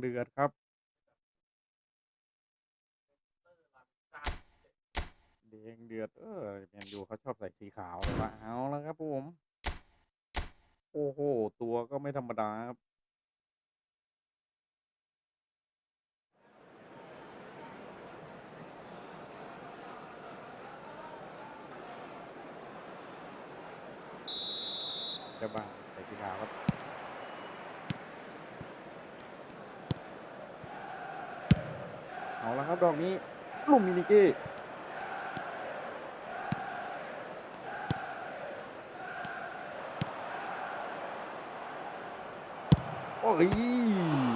เดือดครับ แดงเดือด เออแมนยูเขาชอบใส่สีขาวเลยว่ะเอาแล้วครับผม โอ้โห ตัวก็ไม่ธรรมดาครับจะบ้าใส่สีขาวครับ เอาละครับดอกนี้ลุมมินิกี้โอ้ย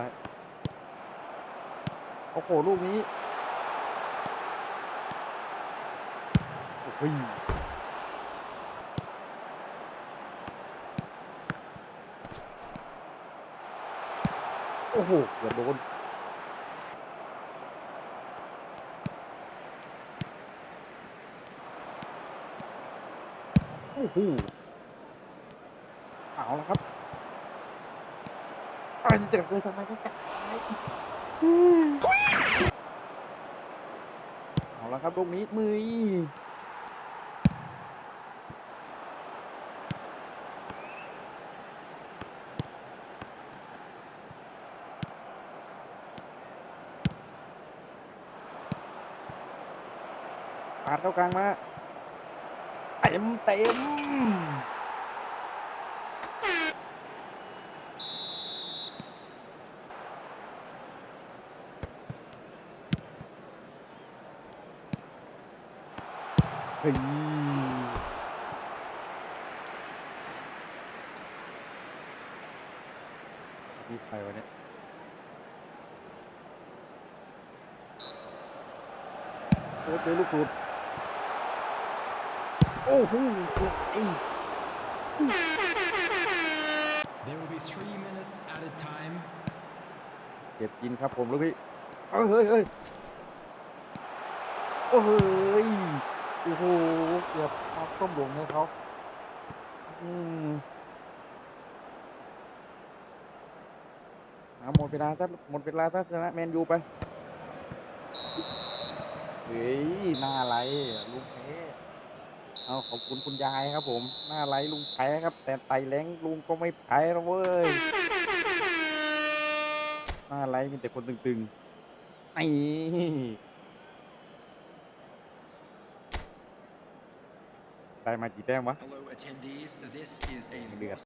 ได้ โอ้โห ลูกนี้ โอ้ยโอ้โหเกือบโดนโอ้โหเอาละครับ อะไรจะเกิดทำไมไม่จับเอาละครับลูกนี้มือปาดเข้ากลางมา เต็มเต็ม เฮ้ยนี่ใครวะเนี่ยโอ้เจอลูกหลุดโอ้โหไอ้ There will be three minutes at a time. เก็บกินครับผมลูกพี่เอ้ยเฮ้ยเฮ้ยโอ้เฮ้ย โอ้โหเกือบเอาต้มหลวงให้เขาอืมหมดเวลาซะหมดเวลาซะชนะแมนยูไป เฮ้ยหน้าไรลุงแพ้เอาขอบคุณคุณยายครับ ผม หน้าไรลุงแพ้ครับ แต่ไตแรงลุงก็ไม่แพ้นะเว้ย หน้าไรมีแต่คนตึงๆไอ้ ได้มากี่แต้มวะ Hello, attendees. This is a Lihat. loss